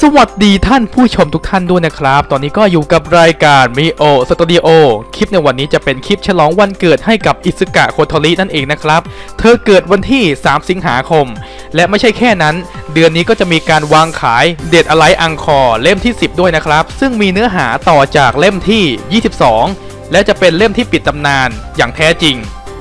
สวัสดีท่านผู้ชมทุกท่านด้วยนะครับ ตอนนี้ก็อยู่กับรายการมิโอสตูดิโอคลิปในวันนี้จะเป็นคลิปฉลองวันเกิดให้กับอิสกะโคโทรินั่นเองนะครับ เธอเกิดวันที่ 3 สิงหาคม และไม่ใช่แค่นั้น เดือนนี้ก็จะมีการวางขายเด็ดอะไรอังคอเล่มที่ 10 ด้วยนะครับ ซึ่งมีเนื้อหาต่อจากเล่มที่ 22 และจะเป็นเล่มที่ปิดตำนานอย่างแท้จริง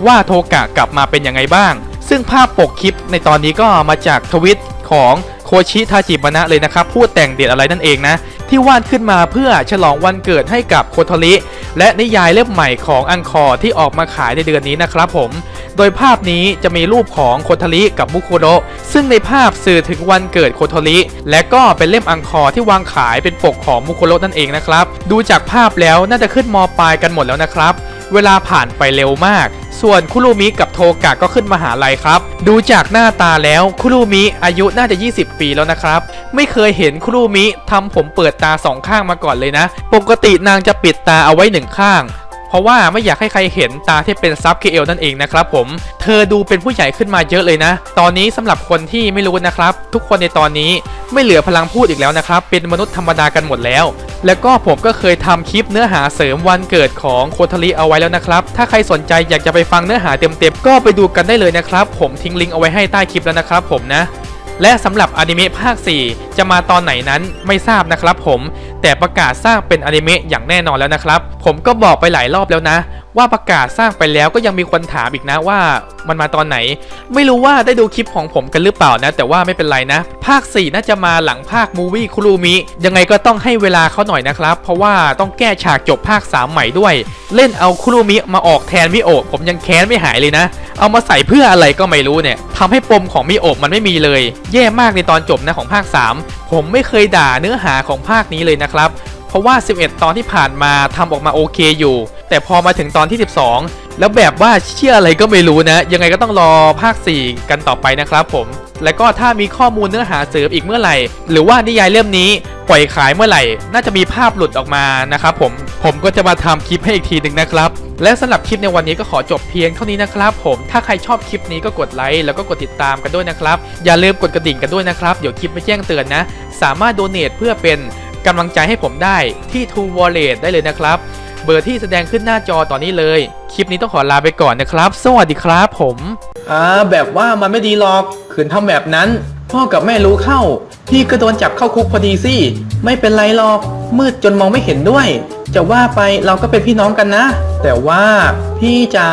ว่าโทกะกลับมาเป็นยังไงบ้าง ซึ่งภาพปกคลิปในตอนนี้ก็มาจากทวิตของ คชิทาจิบานะเลยนะครับพูดแต่งเด็ดอะไรนั่นเองนะ ที่วาดขึ้นมาเพื่อฉลองวันเกิดให้กับโคโทริและนิยายเล่มใหม่ของอังคอร์ที่ออกมาขายในเดือนนี้นะครับผม โดยภาพนี้จะมีรูปของโคโทริกับมุคุโระซึ่งในภาพสื่อถึงวันเกิดโคโทริและก็เป็นเล่มอังคอร์ที่วางขายเป็นปกของมุคุโระนั่นเองนะครับดูจากภาพแล้วน่าจะขึ้นมปลายกันหมดแล้วนะครับ เวลาผ่านไปเร็วมาก ส่วนคุรุมิกับโทกะก็ขึ้นมหาลัยครับ ดูจากหน้าตาแล้วคุรุมิอายุน่าจะ 20 ปีแล้วนะครับ ไม่เคยเห็นคุรุมิทำผมเปิดตาสองข้างมาก่อนเลยนะ ปกตินางจะปิดตาเอาไว้หนึ่งข้างเพราะว่าไม่อยากให้ใครเห็นตาที่เป็นซับเคเอลนั่นเองนะครับผม เธอดูเป็นผู้ใหญ่ขึ้นมาเยอะเลยนะ ตอนนี้สำหรับคนที่ไม่รู้นะครับ ทุกคนในตอนนี้ไม่เหลือพลังพูดอีกแล้วนะครับ เป็นมนุษย์ธรรมดากันหมดแล้ว แล้วก็ผมก็เคยทำคลิปเนื้อหาเสริมวันเกิดของโคทาริเอาไว้แล้วนะครับ ถ้าใครสนใจอยากจะไปฟังเนื้อหาเต็มๆก็ไปดูกันได้เลยนะครับ ผมทิ้งลิงก์เอาไว้ให้ใต้คลิปแล้วนะครับผมนะ และสำหรับอนิเมะภาค 4 จะมาตอนไหนนั้นไม่ทราบนะครับผมแต่ประกาศสร้างเป็นอนิเมะอย่างแน่นอนแล้วนะครับ ผมก็บอกไปหลายรอบแล้วนะ ว่าประกาศสร้างไปแล้วก็ยังมีคนถามอีกนะว่ามันมาตอนไหน ไม่รู้ว่าได้ดูคลิปของผมกันหรือเปล่านะ แต่ว่าไม่เป็นไรนะ ภาค 4 น่าจะมาหลังภาคมูวี่คุรุมิยังไงก็ต้องให้เวลาเขาหน่อยนะครับ เพราะว่าต้องแก้ฉากจบภาค 3 ใหม่ด้วย เล่นเอาคุรุมิมาออกแทนมิโอผมยังแค้นไม่หายเลยนะ เอามาใส่เพื่ออะไรก็ไม่รู้เนี่ยทำให้ปมของมิโอะมันไม่มีเลย แย่มากในตอนจบนะของภาค 3 ผมไม่เคยด่าเนื้อหาของภาคนี้เลยนะครับ เพราะว่า 11 ตอนที่ผ่านมาทำออกมาโอเคอยู่ แต่พอมาถึงตอนที่ 12 แล้วแบบว่าเชื่ออะไรก็ไม่รู้นะ ยังไงก็ต้องรอภาค 4 กันต่อไปนะครับผม แล้วก็ถ้ามีข้อมูลเนื้อหาเสริมอีกเมื่อไหร่ หรือว่านิยายเล่มนี้ปล่อยขายเมื่อไหร่ น่าจะมีภาพหลุดออกมานะครับผม ผมก็จะมาทำคลิปให้อีกทีหนึ่งนะครับ และสำหรับคลิปในวันนี้ก็ขอจบเพียงเท่านี้นะครับผมถ้าใครชอบคลิปนี้ก็กดไลค์แล้วก็กดติดตามกันด้วยนะครับ อย่าลืมกดกระดิ่งกันด้วยนะครับ เดี๋ยวคลิปไม่แจ้งเตือนนะ สามารถโดเน a เพื่อเป็นกำลังใจให้ผมได้ที่ True Wallet ได้เลยนะครับ เบอร์ที่แสดงขึ้นหน้าจอตอนนี้เลย คลิปนี้ต้องขอลาไปก่อนนะครับ สวัสดีครับผม อ่าแบบว่ามันไม่ดีหรอกขืนทำแบบนั้น พ่อกับแม่รู้เข้า พี่ก็โดนจับเข้าคุกพอดีสิ ไม่เป็นไรหรอก มืดจนมองไม่เห็นด้วย จะว่าไปเราก็เป็นพี่น้องกันนะ แต่ว่าพี่จ๋า